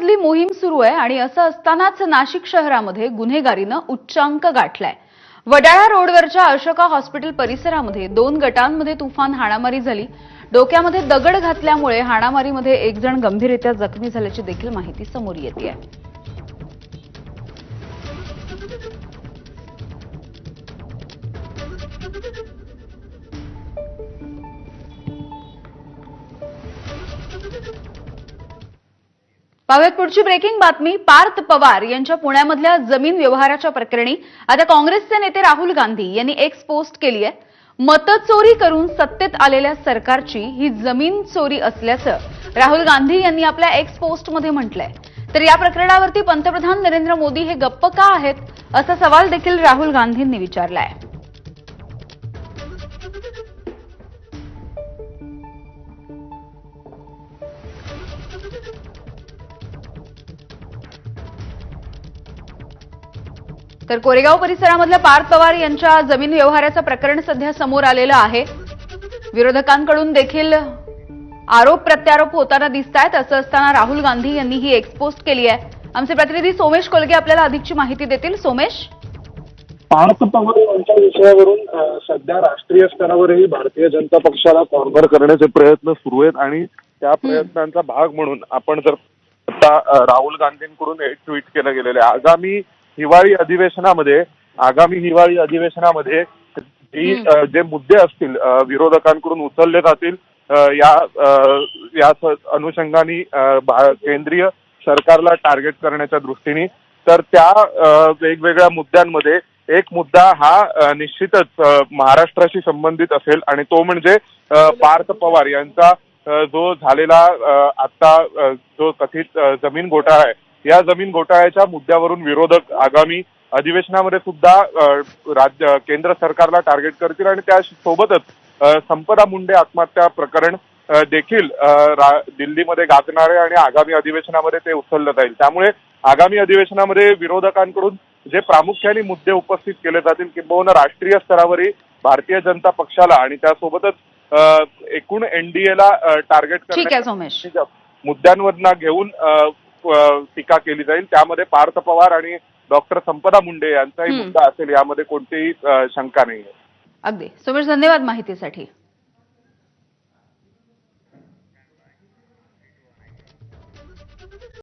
मधली मोहीम सुरू आहे आणि असं असतानाच नाशिक शहरामध्ये गुन्हेगारीनं उच्चांक गाठलाय. वडाळा रोडवरच्या अशोका हॉस्पिटल परिसरामध्ये दोन गटांमध्ये तुफान हाणामारी झाली. डोक्यामध्ये दगड घातल्यामुळे हाणामारीमध्ये एक जण गंभीररित्या जखमी झाल्याची देखील माहिती समोर येते आहे पाहूयात पुढची ब्रेकिंग बातमी. पार्थ पवार यांच्या पुण्यामधल्या जमीन व्यवहाराच्या प्रकरणी आता काँग्रेसचे नेते राहुल गांधी यांनी एक्स पोस्ट केली आहे. मतचोरी करून सत्तेत आलेल्या सरकारची ही जमीन चोरी असल्याचं राहुल गांधी यांनी आपल्या एक्स पोस्टमध्ये म्हटलंय. तर या प्रकरणावरती पंतप्रधान नरेंद्र मोदी हे गप्प का आहेत? असा सवाल देखील राहुल गांधींनी विचारला आहे तर कोरेगाव परिसरामधल्या पार्थ पवार यांच्या जमीन व्यवहाराचं प्रकरण सध्या समोर आलेलं आहे. विरोधकांकडून देखील आरोप प्रत्यारोप होताना दिसत आहेत असं असताना राहुल गांधी यांनी ही एक्सपोस्ट केली आहे. आमचे प्रतिनिधी सोमेश कोलगे आपल्याला अधिकची माहिती देतील. सोमेश? पार्थ पवार यांच्या विषयावरून सध्या राष्ट्रीय स्तरावरही भारतीय जनता पक्षाला कॉर्नर करण्याचे प्रयत्न सुरू आहेत आणि त्या प्रयत्नांचा भाग म्हणून आपण जर आता राहुल गांधींकडून एक ट्विट केलं गेलेलं आहे. आगामी हिवाळी अधिवेशनामध्ये आगामी हिवाळी अधिवेशनामध्ये जी जे मुद्दे असतील विरोधकांकडून उचलले जातील या या अनुषंगाने केंद्रीय सरकारला टार्गेट करण्याच्या दृष्टीने तर त्या वेगवेगळ्या मुद्द्यांमध्ये एक मुद्दा हा निश्चितच महाराष्ट्राशी संबंधित असेल आणि तो म्हणजे पार्थ पवार यांचा जो झालेला आता जो कथित जमीन घोटाळा आहे या जमीन घोटाळ्याच्या मुद्द्यावरून विरोधक आगामी अधिवेशनामध्ये सुद्धा राज्य केंद्र सरकारला टार्गेट करतील आणि त्या सोबतच अ, संपदा मुंडे आत्महत्या प्रकरण देखील दिल्लीमध्ये गाजणार आहे आणि आगामी अधिवेशनामध्ये ते उचललं जाईल. त्यामुळे आगामी अधिवेशनामध्ये विरोधकांकडून जे प्रामुख्याने मुद्दे उपस्थित केले जातील किंबहुना राष्ट्रीय स्तरावरही भारतीय जनता पक्षाला आणि त्यासोबतच एकूण एनडीएला टार्गेट सोमेश. मुद्द्यांवरना घेऊन टीका केली जाईल. त्यामध्ये पार्थ पवार आणि डॉक्टर संपदा मुंडे यांचाही. मुद्दा असेल. यामध्ये कोणतीही शंका नाही अगदी. सोमेश धन्यवाद माहितीसाठी.